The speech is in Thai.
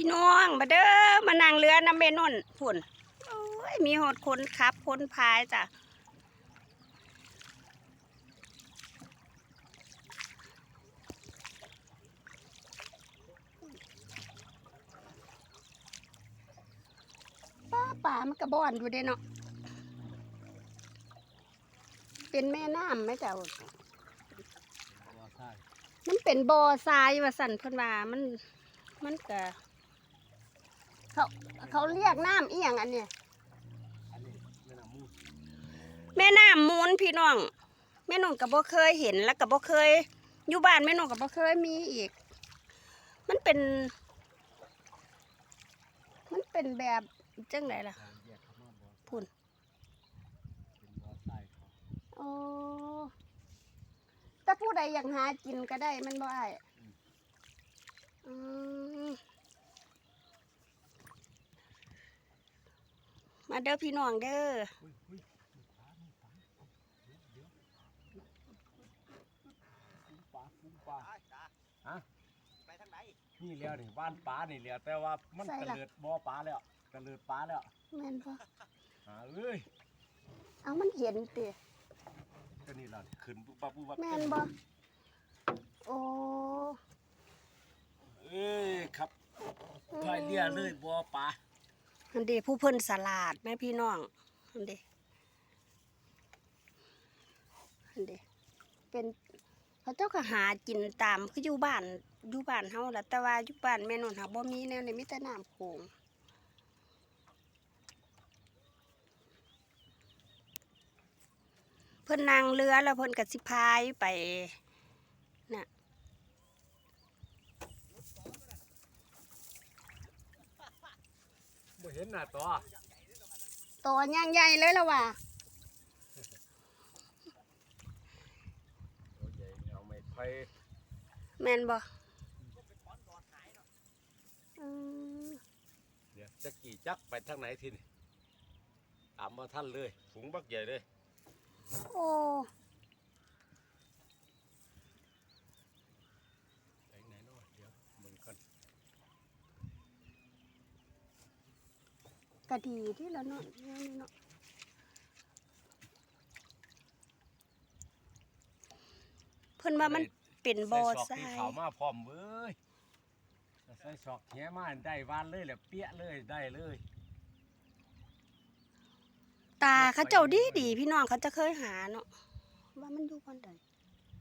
พี่น้องมาเด้อมานั่งเรือน้ำเมนนพุ่นโอ้ยมีหดคนขับคนพายจ้ะป้าป่ามันกระบอนอยู่เด้เนาะเป็นแม่น้ำไหมเจ้าบ่ใช่มันเป็นบ่อทรายว่าสั่นเพิ่นว่ามันมันก็ เขาเขาเรียกน้ำอีหยังอันเนี้ยอันนี้แม่น้ำมูดแม่น้ำมูลพี่น้องแม่น้องก็บ่เคยเห็นแล้วก็บ่เคย อยู่บ้านแม่น้องก็บ่เคยมีอีก มันเป็น มันเป็นแบบจังไดล่ะการแยกเข้ามาบ่พุ่นเป็นบ่อทรายเขาโอ้แต่ผู้ใดอยากหากินก็ได้มันบ่อ้ายอืม มาเด้อพี่น้องเด้ออุ้ยอุ้ยปลานี่ปลาเดี๋ยวเดี๋ยวฟุ้งปลาฟุ้งปลาฮะไปทางไหนนี่แล้วนี่บ้านปลานี่แล้วแต่ว่ามันใส่กระล่ะเลิดบ่อปลาแล้วกระเลิดปลาแล้วแม่นปะหาเอ้ยเอามันเห็นติก็นี่ล่ะขึ้นปุ๊บปั๊บปุ๊บปั๊บแม่นบ่โอ้เอ้ยครับพายเรือเลยบ่อปลา อันเดผู้เพิ่นสลาดแม่พี่น้องอันเดอันเดเป็นเขาเจ้าก็หากินตามคืออยู่บ้านอยู่บ้านเฮาละแต่ว่าอยู่บ้านแม่นนหาบ่มีแนวในมีแต่น้ำโขงเพิ่นนั่งเรือแล้วเพิ่นก็สิพายไป บ่เห็นหน้าตัวตัวย่างใหญ่เลยละว่ะตัวใหญ่เอาไม้ไผ่แม่นบ่อืมเดี๋ยวจะกี่จักไปทางไหนทีนี่ตามมาท่านเลย ฝูงบักใหญ่เลย โอ้ ไปไหนเนาะเดี๋ยวมึงก่อน กะดีที่แล้วเนาะแนวนี้เนาะเพิ่นว่ามันเป็นบ่อใส่ทศอกราที่ยเขามาพร้อมเว้ยใส่ศอกแหมาได้วานเลยแหละเปี้ยเลยได้เลย ตาเขาเจ้าดีดีพี่น้องเขาจะเคยหาเนาะว่ามันอยู่คนใด